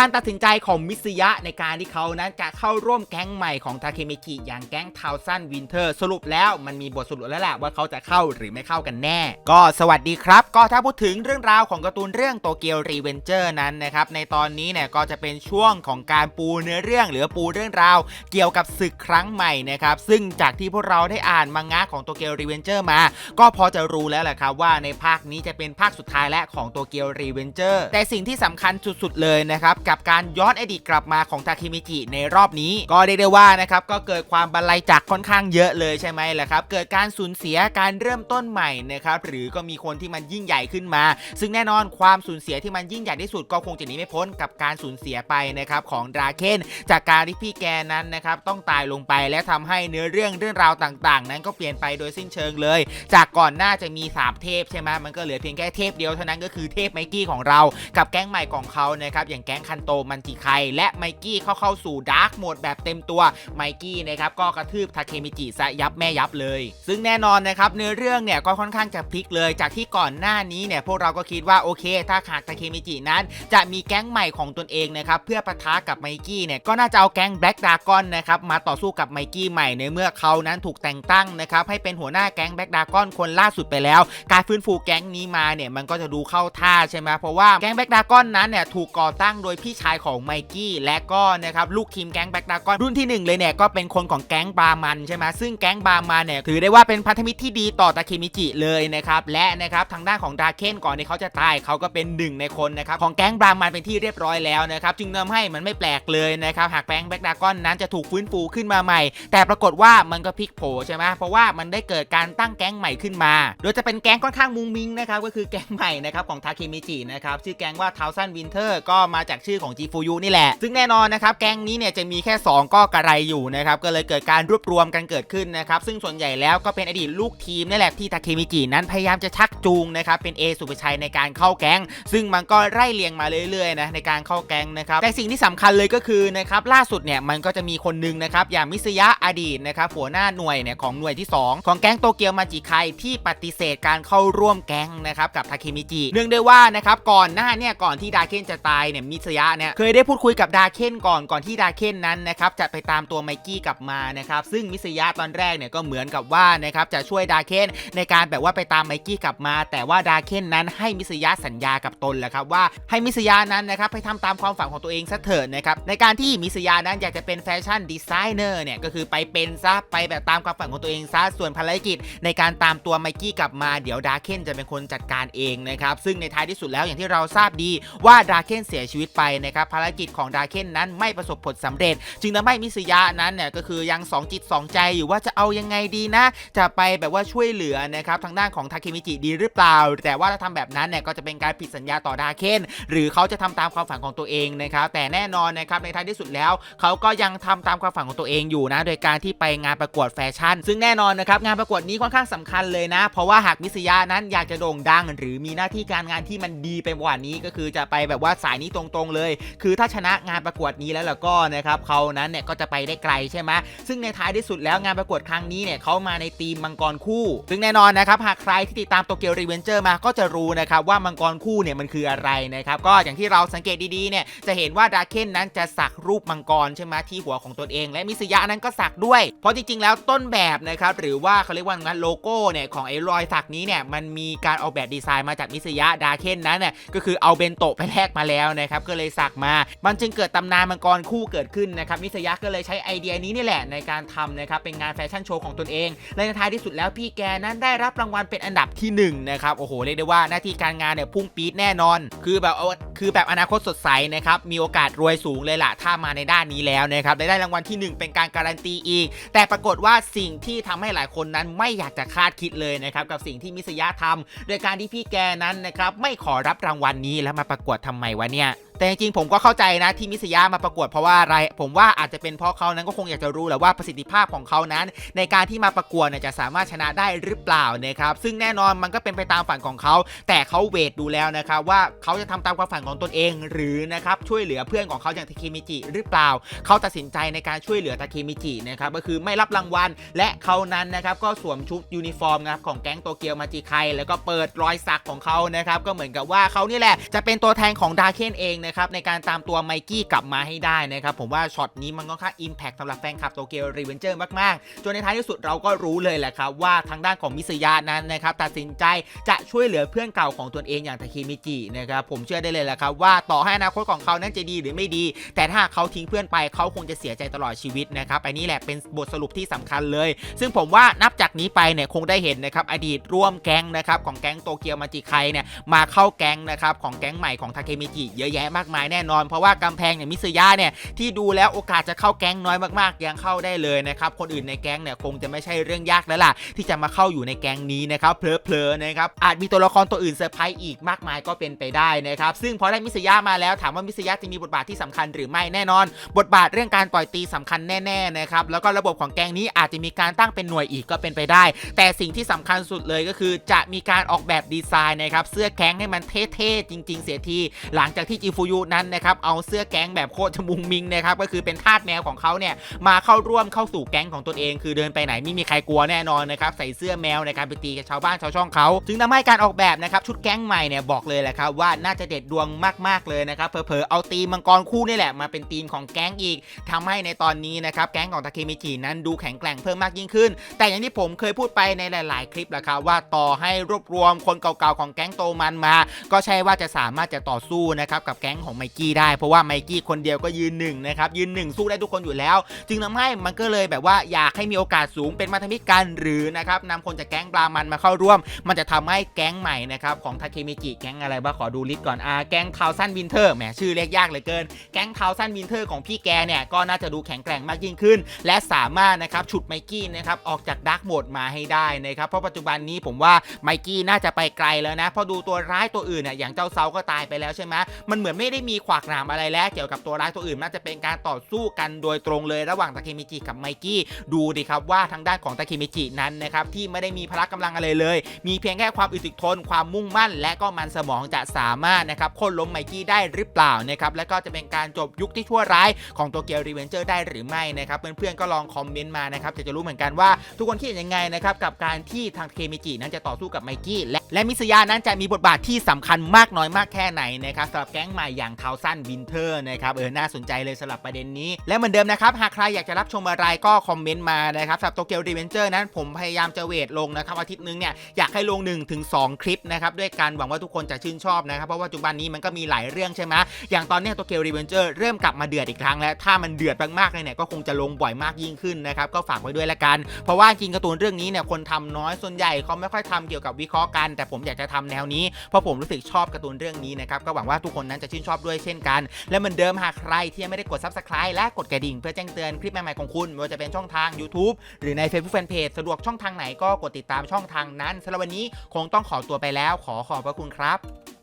การตัดสินใจของมิสยะในการที่เขานั้นจะเข้าร่วมแก๊งใหม่ของทาเคมิจิอย่างแก๊งทาวซันวินเทอร์สรุปแล้วมันมีบทสรุปแล้วแหละว่าเขาจะเข้าหรือไม่เข้ากันแน่ ก็สวัสดีครับ ก็ถ้าพูดถึงเรื่องราวของการ์ตูนเรื่องโตเกียวรีเวนเจอร์นั้นนะครับในตอนนี้เนี่ยก็จะเป็นช่วงของการปูเนื้อเรื่องหรือปูเรื่องราว เกี่ยวกับศึกครั้งใหม่นะครับซึ่งจากที่พวกเราได้อ่านมังงะของโตเกียวรีเวนเจอร์มา ก็พอจะรู้แล้วแหละครับว่าในภาคนี้จะเป็นภาคสุดท้ายและของโตเกียวรีเวนเจอร์แต่สิ่งที่สำคัญสุดๆเลยนะครับกับการย้อนอดีตกลับมาของทาเคมิจิในรอบนี้ ก็เรียกได้ว่านะครับก็เกิดความบันไลจากค่อนข้างเยอะเลยใช่ไหมล่ะครับ เกิดการสูญเสียการเริ่มต้นใหม่นะครับหรือก็มีคนที่มันยิ่งใหญ่ขึ้นมา ซึ่งแน่นอนความสูญเสียที่มันยิ่งใหญ่ที่สุดก็คงจะหนีไม่พ้นกับการสูญเสียไปนะครับของดราเคนจากการที่พี่แกนั้นนะครับต้องตายลงไปและทำให้เนื้อเรื่องเรื่องราวต่างๆ นั้นก็เปลี่ยนไปโดยสิ้นเชิงเลย จากก่อนหน้าจะมี3เทพใช่ไหมมันก็เหลือเพียงแค่เทพเดียวเท่านั้นก็คือเทพไมกี้ของเรา กับแก๊งใหม่ของเขานะครับอย่างแก๊งคันโตมันจิไคและไมกี้เข้าเข้าสู่ดาร์กโหมดแบบเต็มตัวไมกี้นะครับก็กระทืบทาเคมิจิซะยับแม่ยับเลย ซึ่งแน่นอนนะครับเนื้อเรื่องเนี่ยก็ค่อนข้างจะพลิกเลย จากที่ก่อนหน้านี้เนี่ยพวกเราก็คิดว่าโอเค ถ้าหากทาเคมิจินั้น จะมีแก๊งใหม่ของตนเองนะครับเพื่อปะทะกับไมกี้เนี่ยก็น่าจะเอาแก๊งแบล็กดากอนนะครับมาต่อสู้กับไมกี้ใหม่ในเมื่อเขานั้นถูกแต่งตั้งนะครับให้เป็นหัวหน้าแก๊งแบล็กดากอนคนล่าสุดไปแล้ว การฟื้นฟูแก๊งนี้มาเนี่ยมันก็จะดูเข้าท่าใช่ไหมเพราะว่าแก๊งแบล็กดากอนนั้นเนี่ยถูกก่อตั้งโดยพี่ชายของไมกี้และก็นะครับลูกทีมแก๊งแบล็กดากอนรุ่นที่หนึ่งเลยเนี่ยก็เป็นคนของแก๊งบามันใช่ไหมซึ่งแก๊งบามันเนี่ยถือได้ว่าเป็นพันธมิตรที่ดีต่อตาเคมิจิเลยนะครับและนะครับทางด้านของดาเคนก่อนที่เขาจะตายเขาก็เป็นหนึ่งในคนนะครับของแก๊งบามันเป็นที่เรียบร้อยแล้วนะครับจึงทำให้มันไม่แปลกเลยนะครับหากแก๊งแบล็กดากอนนั้นจะถูกฟื้นฟูขึ้นมาใหม่ แต่ปรากฏว่ามันก็พลิกโผใช่ไหมเพราะว่ามันได้เกิดการตั้งแก๊งใหม่ขึ้นมา โดยจะเป็นแก๊งค่อนข้างมุงมิงนะครับก็คือแก๊งใหม่นะครับของทาเคมิจินะครับชื่อแก๊งว่าทาวซันวินเทอร์ก็มาจากชื่อของจีฟูยนี่แหละ ซึ่งแน่นอนนะครับแก๊งนี้เนี่ยจะมีแค่ 2 ก็กระไรอยู่นะครับก็เลยเกิดการรวบรวมกันเกิดขึ้นนะครับซึ่งส่วนใหญ่แล้วก็เป็นอดีตลูกทีมนี่แหละที่ทาเคมิจินั้นพยายามจะชักจูงนะครับเป็นเอสุภชัยในการเข้าแก๊ง ซึ่งมันก็ไล่เลียงมาเรื่อยๆนะในการเข้าแก๊งนะครับแต่สิ่งที่สำคัญเลยก็คือนะครับล่าสุดเนี่ยมันก็จะมีคนหนึงนะครับอย่างมิสยะอดีตนะครับหัวหน้าหน่วยเนี่ยของหน่วยที่ 2 ของแก๊งโตเกียวมาจิไคที่ปฏิเสธการเข้าร่วมแก๊งนะครับกับทาเคมิจิเนื่องด้วยว่านะครับก่อนหน้าเนี่ยก่อนที่ดาเคนจะตายเนี่ยมิสยะเนี่ยเคยได้พูดคุยกับดาเคนก่อนก่อนที่ดาเคนนั้นนะครับจะไปตามตัวไมกี้กลับมานะครับซึ่งมิสยะตอนแรกเนี่ยก็เหมือนกับว่านะครับจะช่วยดาเคนในการแบบว่าไปตามไมกี้กลับมา แต่ว่าดาเคนนั้นให้มิสยะสัญญากับตนแหละครับว่าให้มิสยะนั้นนะครับไปทำตามความฝันของตัวเองซะเถิดนะครับในการที่มิสยานั้นอยากจะเป็นแฟชั่นดีไซเนอร์เนี่ยก็คือไปเป็นซะไปแบบตามความฝันของตัวเองซะส่วนภารกิจ ในการตามตัวไมกี้กลับมาเดี๋ยวดาเคนจะเป็นคนจัดการเองนะครับซึ่งในท้ายที่สุดแล้วอย่างที่เราทราบดีว่าดาเคนเสียชีวิตไปนะครับภารกิจของดาเคนนั้นไม่ประสบผลสำเร็จ จึงทำให้มิสยานั้นเนี่ยก็คือยังสองจิตสองใจอยู่ว่าจะเอายังไงดีนะ จะไปแบบว่าช่วยเหลือนะครับทางด้านของทาเคมิจิดีหรือเปล่า แต่ว่าถ้าทำแบบนั้นเนี่ยก็จะเป็นการผิดสัญญาต่อดาเคนหรือเขาจะทำตามความฝันของตัวเองนะครับแต่แน่นอนนะครับในท้ายที่สุดแล้ว เขาก็ยังทำตามความฝันของตัวเองอยู่นะโดยการที่ไปงานประกวดแฟชั่น ซึ่งแน่นอนนะครับงานประกวดนี้ค่อนข้างสำคัญเลยนะ เพราะว่าหากมิสยานั้นอยากจะโด่งดัง หรือมีหน้าที่การงานที่มันดีไปกว่านี้ก็คือจะไปแบบว่าสายนี้ตรงๆเลยคือถ้าชนะงานประกวดนี้แล้วล่ะก็นะครับเขานั้นเนี่ยก็จะไปได้ไกลใช่ไหมซึ่งในท้ายที่สุดแล้วงานประกวดครั้งนี้เนี่ยเขามาในทีมมังกรคู่ ซึ่งแน่นอนนะครับหากใครที่ติดตามโตเกียวรีเวนเจอร์มาก็จะรู้นะครับว่ามังกรคู่เนี่ยมันคืออะไรนะครับก็อย่างที่เราสังเกตดีๆเนี่ยจะเห็นว่าดาเคนนั้นจะสักรูปมังกรใช่ไหมที่หัวของตนเอง และมิสยะนั้นก็สักด้วย เพราะจริงๆ แล้วต้นแบบนะครับหรือว่าเขาเรียกว่างั้นโลโก้เนี่ยของไอ้รอยสักนี้เนี่ยมันมีการออกแบบดีไซน์มาจากมิสยะดาเคนนั้นเนี่ยก็คือเอาเบนโตะไปแลกมาแล้วนะครับก็เลยสักมา มันจึงเกิดตำนานมังกรคู่เกิดขึ้นนะครับมิสยะก็เลยใช้ไอเดียนี้นี่แหละในการทำนะครับเป็นงานแฟชั่นโชว์ของตนเองและในท้ายที่สุดแล้วพี่แกนั้นได้รับรางวัลเป็นอันดับที่หนึ่งนะครับโอ้โหเรียกได้ว่าหน้าที่การงานเนี่ยพุ่งปี๊ดแน่นอน คือแบบคือแบบอนาคตสดใสนะครับมีโอกาสรวยสูงเลยล่ะถ้ามาในด้านนี้แล้วนะครับได้รางวัลที่หนึ่งเป็นการการันตีอีก แต่ปรากฏว่าสิ่งที่ทำให้หลายคนนั้นไม่อยากจะคาดคิดเลยนะครับกับสิ่งที่มิสยะทำโดยการที่พี่แกนั้นนะครับไม่ขอรับรางวัลนี้แล้วมาประกวดทำไมวะเนี่ย แต่จริงๆผมก็เข้าใจนะที่มิสยามาประกวดเพราะว่าอะไร ผมว่าอาจจะเป็นเพราะเขานั้นก็คงอยากจะรู้แหละว่าประสิทธิภาพของเขานั้น ในการที่มาประกวดเนี่ยจะสามารถชนะได้หรือเปล่านะครับซึ่งแน่นอนมันก็เป็นไปตามฝันของเขา แต่เขาเวทดูแล้วนะครับว่าเขาจะทำตามความฝันของของตนเอง หรือนะครับช่วยเหลือเพื่อนของเขาอย่างทาเคมิจิหรือเปล่า เขาตัดสินใจในการช่วยเหลือทาเคมิจินะครับก็คือไม่รับรางวัล และเขานั้นนะครับก็สวมชุดยูนิฟอร์มนะครับของแก๊งโตเกียวมาจิไคแล้วก็เปิดรอยสักของเขานะครับก็เหมือนกับว่าเขานี่แหละจะเป็นตัวแทนของดาเคนเองนะครับในการตามตัวไมกี้กลับมาให้ได้นะครับผมว่าช็อตนี้มันก็ค่าอิมแพคสำหรับแฟนคลับโตเกียวรีเวนเจอร์มากๆ จนในท้ายที่สุดเราก็รู้เลยแหละครับว่าทางด้านของมิสยะนั้นนะครับตัดสินใจจะช่วยเหลือเพื่อนเก่าของตนเองอย่างทาเคมิจินะครับผมเชื่อได้เลยแหละครับว่าต่อให้อนาคตของเขานั้นจะดีหรือไม่ดี แต่ถ้าเขาทิ้งเพื่อนไปเขาคงจะเสียใจตลอดชีวิตนะครับอันนี้แหละเป็นบทสรุปที่สำคัญเลย ซึ่งผมว่านับจากนี้ไปเนี่ยคงได้เห็นนะครับอดีตร่วมแก๊งนะครับของแก๊งโตเกียวมาจิไคเนี่ยมาเข้าแก๊งนะครับของแก๊งใหม่ของทาเคมิจิเยอะแยะมากมายแน่นอน เพราะว่ากำแพงเนี่ยมิสยะเนี่ยที่ดูแล้วโอกาสจะเข้าแก๊งน้อยมากๆ ยังเข้าได้เลยนะครับคนอื่นในแก๊งเนี่ยคงจะไม่ใช่เรื่องยากแล้วล่ะ ที่จะมาเข้าอยู่ในแก๊งนี้นะครับเพลอๆนะครับอาจมีตัวละครตัวอื่นเซอร์ไพรส์อีกมากมายก็เป็นไปได้นะครับซึ่งพอได้มิสยะมาแล้วถามว่ามิสยะจะมีบทบาทที่สำคัญหรือไม่แน่นอน บทบาทเรื่องการต่อยตีสำคัญแน่ๆนะครับแล้วก็ระบบของแก๊งนี้อาจจะมีการตั้งเป็นหน่วยอีกก็เป็นไปได้ แต่สิ่งที่สำคัญสุดเลยก็คือ จะมีการออกแบบดีไซน์นะครับเสื้อแก๊งให้มันเท่ๆจริง ๆ เสียทีหลังจากที่จิฟูยุนั้นนะครับเอาเสื้อแก๊งแบบโคตรชมุงมิงนะครับก็คือเป็นทาสแมวของเขาเนี่ยมาเข้าร่วมเข้าสู่แก๊งของตนเอง คือเดินไปไหนไม่มีใครกลัวแน่นอนนะครับใส่เสื้อแมวในการไปตีกับชาวบ้านชาวช่องเขาจึงทำให้การออกแบบนะครับชุดแก๊งใหม่เนี่ยบอกเลยแหละครับว่าน่าจะเด็ดดวงมากๆเลยนะครับเผลอๆเอาตีมมังกรคู่นี่แหละมาเป็นทีมของแก๊งอีกทำให้ในตอนนี้นะครับแก๊งของทาเคมิจินั้นดูแข็งแกร่งเพิ่มมากยิ่งขึ้น แต่อย่างที่ผมเคยพูดไปในหลาย ๆ คลิปแหละครับว่าต่อให้รวบรวมคนเก่าๆของแก๊งโตมันมา ก็ใช่ว่าจะสามารถจะต่อสู้นะครับกับแกงของไมกี้ได้ เพราะว่าไมกี้คนเดียวก็ยืนหนึ่งนะครับยืนหนึ่งสู้ได้ทุกคนอยู่แล้ว จึงทำให้มันก็เลยแบบว่าอยากให้มีโอกาสสูงเป็นมาทมิตกันหรือนะครับนำคนจากแก๊งปลามันมาเข้าร่วม มันจะทำให้แก๊งใหม่นะครับของทาเคมิจิแก๊งอะไรบ้างขอดูลิสต์ก่อนอ่าแก๊งทาวซันวินเทอร์แหมชื่อเรียกยากเหลือเกิน แก๊งทาวซันวินเทอร์ของพี่แกเนี่ยก็น่าจะดูแข็งแกร่งมากยิ่งขึ้น และสามารถนะครับฉุดไมกี้นะครับออกจากดาร์กโหมดมาให้ได้นะครับเพราะปัจจุบันนี้ผมว่าไมกี้น่าจะไปไกลแล้วนะพราะดูตัวร้ายตัวอื่นเนี่ยอย่างเจ้าเซาก็ตายไปแล้วใช่ไหมมันเหมือนไม่ได้มีขวากหนามอะไรแล้วเกี่ยวกับตัวร้ายตัวอื่นน่าจะเป็นการต่อสู้กันโดยตรงเลยระหว่างตาเคมิจิกับไมกี้ดูดิครับว่าทางด้านของตาเคมิจินั้นนะครับที่ไม่ได้มีพละกำลังอะไรเลย มีเพียงแค่ความอึดทนความมุ่งมั่น และก็มันสมองจะสามารถนะครับโค่นล้มไมกี้ได้หรือเปล่านะครับและก็จะเป็นการจบยุคที่ชั่วร้ายของตัวเกียวรีเวนเจอร์ได้หรือไม่นะครับเพื่อนๆก็ลองคอมเมนต์มานะครับจะจะรู้เหมือนกันว่าทุกคนคิดยังไงนะครับกับการที่ทางเคมิจินั้นจะต่อสู้กับไมกี้และ และมิสยานั้นจะมีบทบาทที่สำคัญมากน้อยมากแค่ไหนนะครับสำหรับแก๊งใหม่อย่างทาวซันวินเทอร์นะครับเออน่าสนใจเลยสำหรับประเด็นนี้ และเหมือนเดิมนะครับ หากใครอยากจะรับชมอะไรก็คอมเมนต์มานะครับสำหรับโตเกียวรีเวนเจอร์นั้นผมพยายามจะเวทลงนะครับอาทิตย์นึงเนี่ยอยากให้ลง1ถึง2คลิปนะครับด้วยกันหวังว่าทุกคนจะชื่นชอบนะครับเพราะว่าปัจจุบันนี้มันก็มีหลายเรื่องใช่ไหมอย่างตอนนี้โตเกียวรีเวนเจอร์เริ่มกลับมาเดือดอีกครั้งแล้วถ้ามันเดือดมากๆเลยเนี่ยก็คงจะลงบ่อยมากยิ่งขึ้นนะครับก็ฝากไว้ด้วยละกัน เพราะว่าจริงการ์ตูนเรื่องนี้เนี่ยคนทำน้อยส่วนใหญ่เขาไม่ค่อยทำเกี่ยวกับวิเคราะห์กันแต่ผมอยากจะทำแนวนี้เพราะผมรู้สึกชอบการ์ตูนเรื่องนี้นะครับก็หวังว่าทุกคนนั้นจะชื่นชอบด้วยเช่นกัน และเหมือนเดิมหากใครที่ยังไม่ได้กด subscribe และกดกระดิ่ง เพื่อแจ้งเตือนคลิปใหม่ๆของคุณไม่ว่าจะเป็นช่องทาง YouTube หรือใน Facebook Fanpage สะดวกช่องทางไหนก็กดติดตามช่องทางนั้นสำหรับวันนี้คงต้องขอตัวไปแล้ว ขอขอบพระคุณครับ